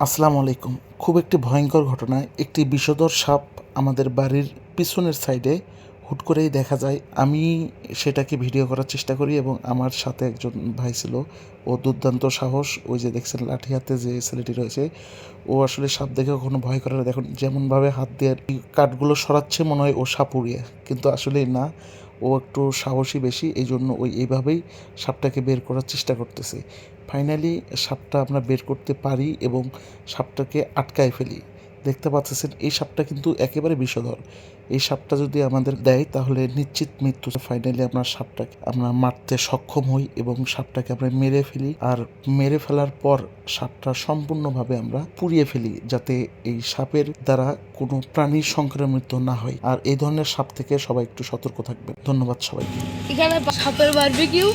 আসসালামু আলাইকুম। খুব একটি ভয়ঙ্কর ঘটনায় একটি বিষধর সাপ আমাদের বাড়ির পিছনের সাইডে হুট করেই দেখা যায়, আমি সেটাকে ভিডিও করার চেষ্টা করি এবং আমার সাথে একজন ভাই ছিল, ও দুর্দান্ত সাহস, ওই যে দেখছেন লাঠি হাতে যে ছেলেটি রয়েছে, ও আসলে সাপ দেখে কখনো ভয় করে না। দেখুন, যেমনভাবে হাত দিয়ে কাঠগুলো সরাচ্ছে, মনে হয় ও সাপুরিয়া কিন্তু আসলে না, ও একটু সাহসী বেশি এই জন্য ওই এইভাবেই সাপটাকে বের করার চেষ্টা করতেছে। ফাইনালি সাপটা আমরা বের করতে পারি এবং সাপটাকে আটকায় ফেলি। দেখতে পাচ্ছেন, এই সাপটা কিন্তু একেবারে বিষধর। এই সাপটা যদি আমাদের দেয়, তাহলে নিশ্চিত মৃত্যু। ফাইনালি আমরা সাপটাকে, আমরা মারতে সক্ষম হই এবং সাপটাকে আমরা মেরে ফেলি। আর মেরে ফেলার পর সাপটা সম্পূর্ণভাবে আমরা পুড়িয়ে ফেলি, যাতে এই সাপের দ্বারা কোনো প্রাণীর সংক্রমিত না হয়। আর এই ধরনের সাপ থেকে সবাই একটু সতর্ক থাকবে ধন্যবাদ সবাইকে। এখানে সাপের বারবিকিউ